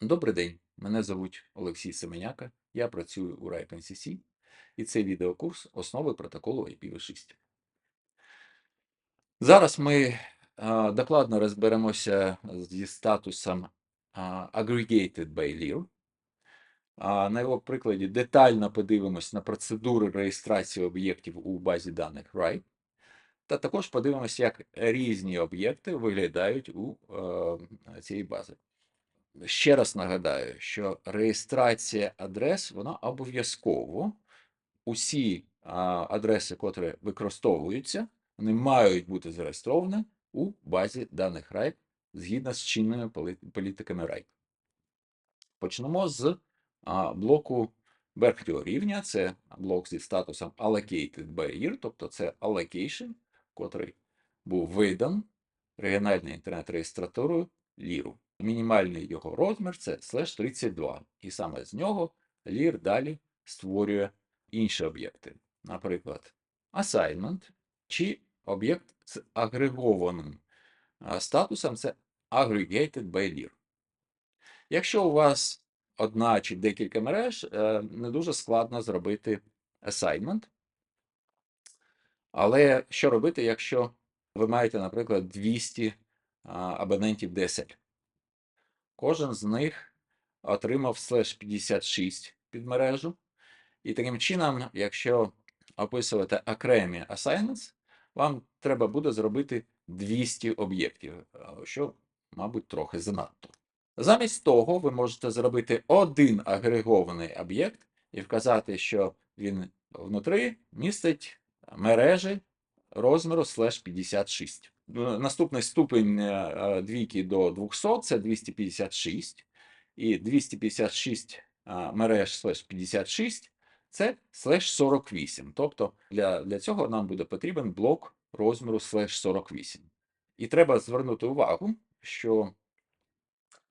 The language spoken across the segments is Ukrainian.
Добрий день, мене звуть Олексій Семеняка, я працюю у RIPE NCC, і це відеокурс Основи протоколу IPv6. Зараз ми а, докладно розберемося зі статусом а, Aggregated by LIR. А, на його прикладі детально подивимось на процедури реєстрації об'єктів у базі даних RIPE, та також подивимося, як різні об'єкти виглядають у е, цієї бази. Ще раз нагадаю, що реєстрація адрес вона обов'язково. Усі адреси, котрі використовуються, вони мають бути зареєстровані у базі даних RIPE згідно з чинними політиками RIPE. Почнемо з блоку верхнього рівня. Це блок зі статусом Allocated by Year, тобто це allocation, котрий був видан регіональною інтернет-реєстратурою LIR. Мінімальний його розмір це слеш 32, і саме з нього LIR далі створює інші об'єкти, наприклад, assignment чи об'єкт з агрегованим статусом це aggregated by LIR. Якщо у вас одна чи декілька мереж, е, не дуже складно зробити assignment. Але що робити, якщо ви маєте, наприклад, 200 абонентів DSL? Кожен з них отримав слеш 56 під мережу. І таким чином, якщо описувати окремі assignments, вам треба буде зробити 200 об'єктів, що, мабуть, трохи занадто. Замість того, ви можете зробити один агрегований об'єкт і вказати, що він внутри містить мережі розміру слеш 56. Ну, Наступний ступень е, е, двійки до 200 це 256. І 256 мереж слеш 56 це слеш 48. Тобто для, для цього нам буде потрібен блок розміру слеш 48. І треба звернути увагу, що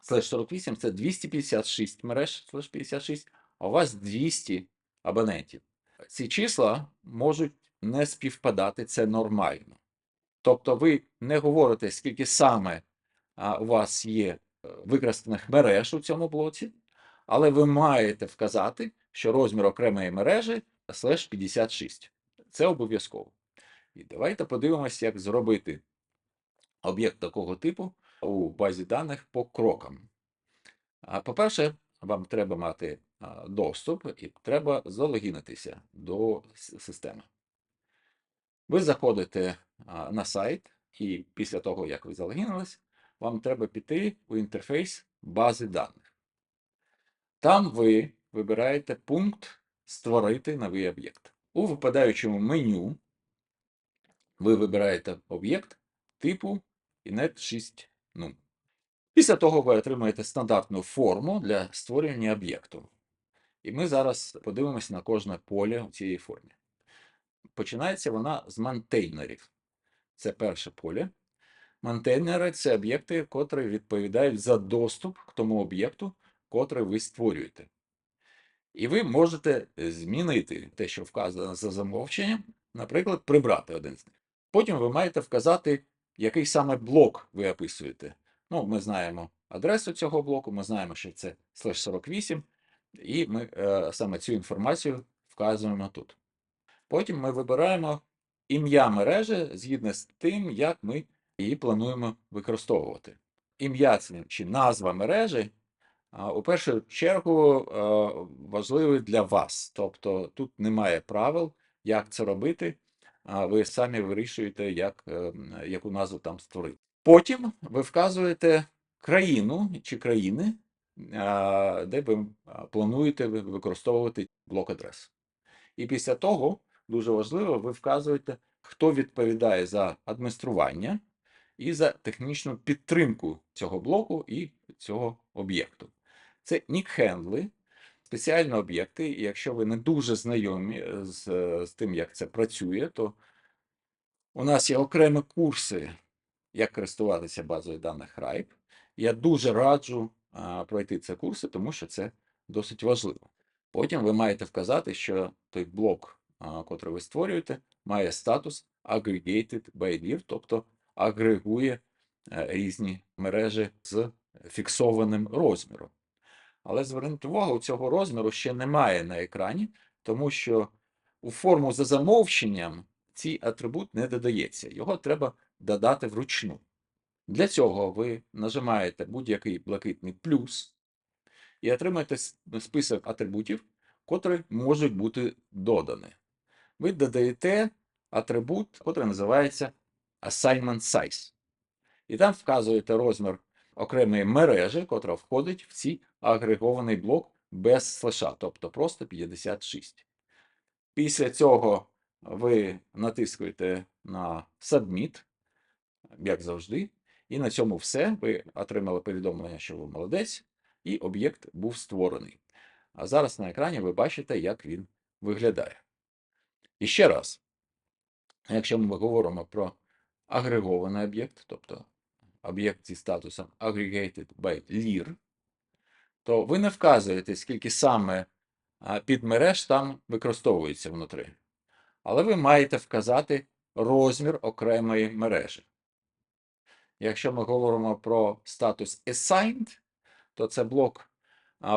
слеш 48 це 256 мереж слеш 56, а у вас 200 абонентів. Ці числа можуть не співпадати, це нормально. Тобто ви не говорите, скільки саме у вас є е, використаних мереж у цьому блоці, але ви маєте вказати, що розмір окремої мережі слеш 56. Це обов'язково. І давайте подивимося, як зробити об'єкт такого типу у базі даних по крокам. По-перше, вам треба мати доступ і треба залогінитися до системи. Ви заходите на сайт, і після того, як ви залогінились, вам треба піти у інтерфейс бази даних. Там ви вибираєте пункт Створити новий об'єкт. У випадаючому меню ви вибираєте об'єкт типу inet 6 ну. Після того ви отримаєте стандартну форму для створення об'єкту. І ми зараз подивимося на кожне поле у цій формі. Починається вона з мантейнерів. Це перше поле. Мантейнери це об'єкти, котрі відповідають за доступ к тому об'єкту, котрий ви створюєте. І ви можете змінити те, що вказано за замовченням, наприклад, прибрати один з них. Потім ви маєте вказати, який саме блок ви описуєте. Ну, ми знаємо адресу цього блоку, ми знаємо, що це слеш 48, і ми е, саме цю інформацію вказуємо тут. Потім ми вибираємо ім'я мережі згідно з тим, як ми її плануємо використовувати. Ім'я чи назва мережі у першу чергу важливий для вас. Тобто тут немає правил, як це робити. Ви самі вирішуєте, як, е, яку назву там створити. Потім ви вказуєте країну чи країни, де ви плануєте використовувати блок адрес. І після того дуже важливо, ви вказуєте, хто відповідає за адміністрування і за технічну підтримку цього блоку і цього об'єкту. Це нік-хендли, спеціальні об'єкти. І якщо ви не дуже знайомі з, з тим, як це працює, то у нас є окремі курси, як користуватися базою даних RIPE. Я дуже раджу а, пройти ці курси, тому що це досить важливо. Потім ви маєте вказати, що той блок, котрий ви створюєте, має статус Aggregated by тобто агрегує е, різні мережі з фіксованим розміром. Але зверніть увагу, цього розміру ще немає на екрані, тому що у форму за замовченням цей атрибут не додається. Його треба додати вручну. Для цього ви нажимаєте будь-який блакитний плюс і отримаєте список атрибутів, котрі можуть бути додані. Ви додаєте атрибут, який називається Assignment Size. І там вказуєте розмір окремої мережі, котра входить в цей агрегований блок без слеша, тобто просто 56. Після цього ви натискуєте на Submit, як завжди, і на цьому все. Ви отримали повідомлення, що ви молодець, і об'єкт був створений. А зараз на екрані ви бачите, як він виглядає. І ще раз, якщо ми говоримо про агрегований об'єкт, тобто об'єкт зі статусом aggregated by lir, то ви не вказуєте, скільки саме підмереж там використовується внутрі. Але ви маєте вказати розмір окремої мережі. Якщо ми говоримо про статус assigned, то це блок,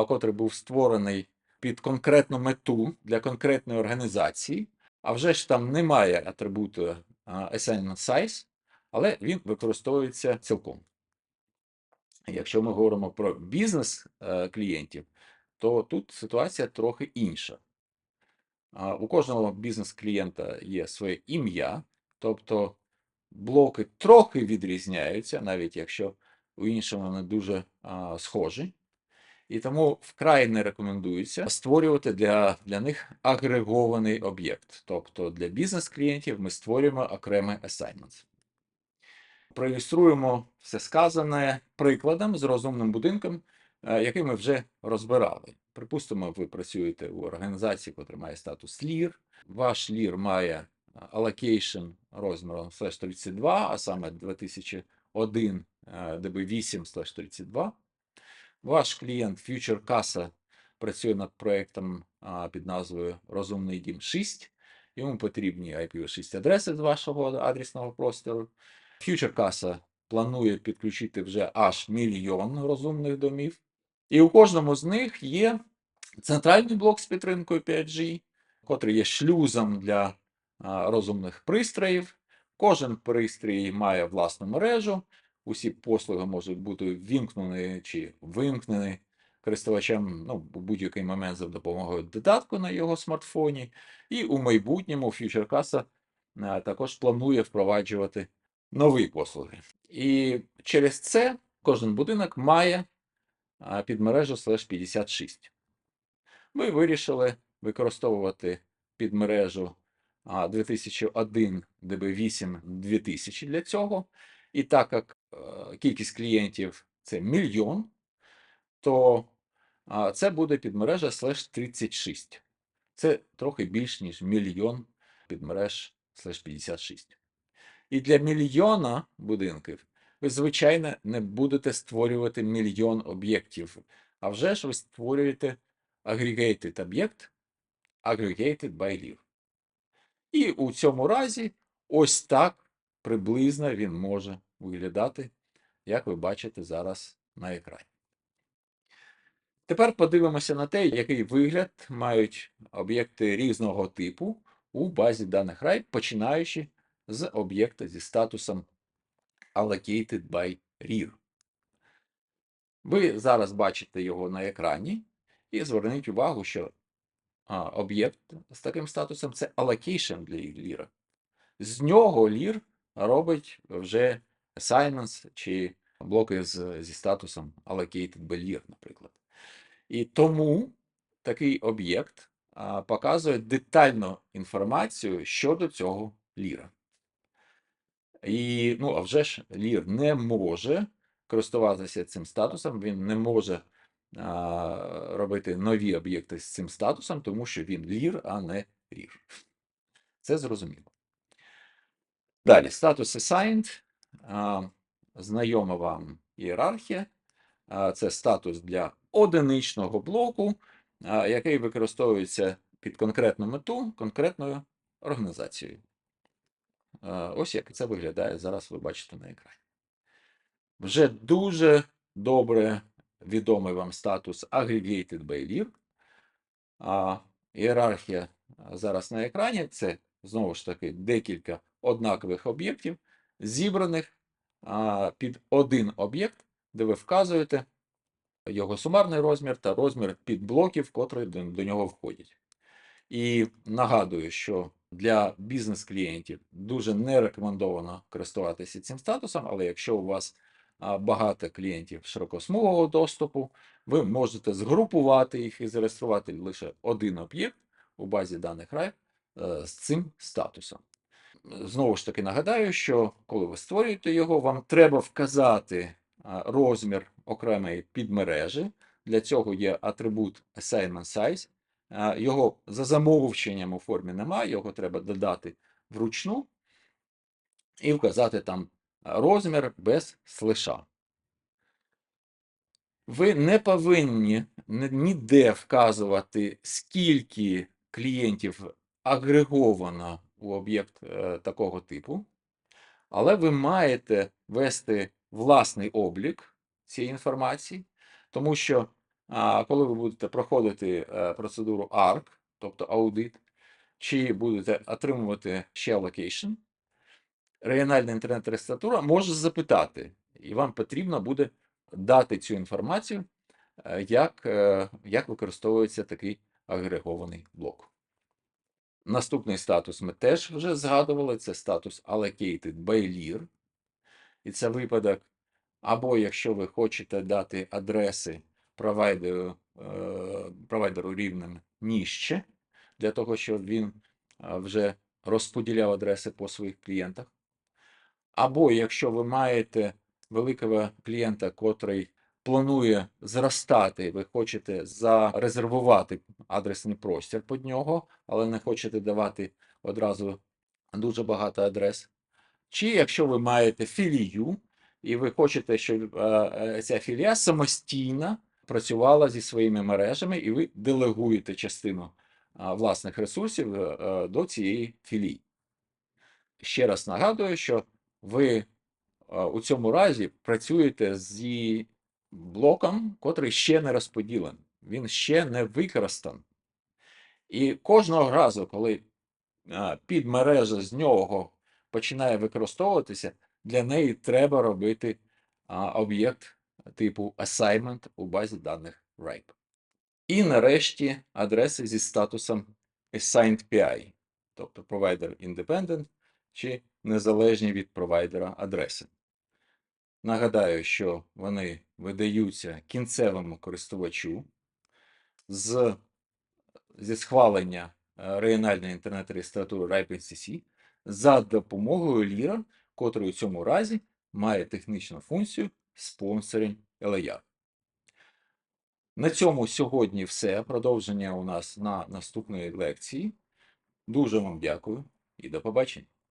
котрий був створений під конкретну мету для конкретної організації. А вже ж там немає атрибуту assignment size, але він використовується цілком. Якщо ми говоримо про бізнес е, клієнтів, то тут ситуація трохи інша. У кожного бізнес-клієнта є своє ім'я, тобто блоки трохи відрізняються, навіть якщо у іншому вони дуже схожі. І тому вкрай не рекомендується створювати для, для них агрегований об'єкт. Тобто для бізнес-клієнтів ми створюємо окремий assignment. Проілюструємо все сказане прикладом з розумним будинком, е, який ми вже розбирали. Припустимо, ви працюєте у організації, яка має статус LIR. Ваш LIR має allocation розміром slash 32, а саме 2001 db8 32. Ваш клієнт Future Casa працює над проєктом під назвою Розумний дім 6. Йому потрібні IPv6 адреси з вашого адресного простору. Future Casa планує підключити вже аж мільйон розумних домів. І у кожному з них є центральний блок з підтримкою 5G, котрий є шлюзом для розумних пристроїв. Кожен пристрій має власну мережу. Усі послуги можуть бути ввімкнені чи вимкнені користувачем ну, в будь-який момент за допомогою додатку на його смартфоні. І у майбутньому е, також планує впроваджувати нові послуги. І через це кожен будинок має підмережу слеш 56. Ми вирішили використовувати підмережу 2001 DB8 2000 для цього. І так як е, кількість клієнтів це мільйон, то це буде підмережа slash 36. Це трохи більш ніж мільйон підмереж slash 56. І для мільйона будинків ви, звичайно, не будете створювати мільйон об'єктів. А вже ж ви створюєте aggregated об'єкт, aggregated by Liv. І у цьому разі ось так приблизно він може виглядати, як ви бачите зараз на екрані. Тепер подивимося на те, який вигляд мають об'єкти різного типу у базі даних RAID, починаючи з об'єкта зі статусом allocated by rear. Ви зараз бачите його на екрані, і зверніть увагу, що об'єкт з таким статусом це allocation для ліра. З нього лір робить вже assignments чи блоки з, зі статусом allocated by lir, наприклад. І тому такий об'єкт показує детальну інформацію щодо цього ліра. І, ну, а вже ж лір не може користуватися цим статусом, він не може а, робити нові об'єкти з цим статусом, тому що він лір, а не рір. Це зрозуміло. Далі, статус assigned, знайома вам ієрархія. Це статус для одиничного блоку, який використовується під конкретну мету конкретною організацією. Ось як це виглядає зараз, ви бачите на екрані. Вже дуже добре відомий вам статус Aggregated by. А ієрархія зараз на екрані це знову ж таки декілька однакових об'єктів, зібраних під один об'єкт, де ви вказуєте його сумарний розмір та розмір підблоків, котрі до, до нього входять. І нагадую, що для бізнес-клієнтів дуже не рекомендовано користуватися цим статусом, але якщо у вас багато клієнтів широкосмугового доступу, ви можете згрупувати їх і зареєструвати лише один об'єкт у базі даних RIPE е, з цим статусом. Знову ж таки нагадаю, що коли ви створюєте його, вам треба вказати розмір окремої підмережі. Для цього є атрибут Assignment Size. Його за замовченням у формі немає, його треба додати вручну і вказати там розмір без слиша. Ви не повинні ніде вказувати, скільки клієнтів агреговано у об'єкт е, такого типу, але ви маєте вести власний облік цієї інформації, тому що коли ви будете проходити е, процедуру ARC, тобто аудит, чи будете отримувати shell location, регіональна інтернет-реєстратура може запитати, і вам потрібно буде дати цю інформацію, е, як, як використовується такий агрегований блок. Наступний статус ми теж вже згадували, це статус Allocated Lear. І це випадок, або якщо ви хочете дати адреси провайдеру, е, провайдеру рівнем нижче, для того, щоб він е, вже розподіляв адреси по своїх клієнтах. Або якщо ви маєте великого клієнта, котрий планує зростати, ви хочете зарезервувати адресний простір під нього, але не хочете давати одразу дуже багато адрес. Чи якщо ви маєте філію, і ви хочете, щоб е, е, ця філія самостійно працювала зі своїми мережами, і ви делегуєте частину власних ресурсів е, до цієї філії. Ще раз нагадую, що ви у цьому разі працюєте зі блоком, котрий ще не розподілений, він ще не використаний. І кожного разу, коли підмережа з нього починає використовуватися, для неї треба робити об'єкт типу assignment у базі даних RIPE. І нарешті адреси зі статусом assigned PI, тобто Provider Independent чи незалежні від провайдера адреси. Нагадаю, що вони видаються кінцевому користувачу з, зі схвалення е, регіональної інтернет-реєстратури RIPE-NCC за допомогою Lira, котрий у цьому разі має технічну функцію Sponsoring LAR. На цьому сьогодні все. Продовження у нас на наступної лекції. Дуже вам дякую і до побачення.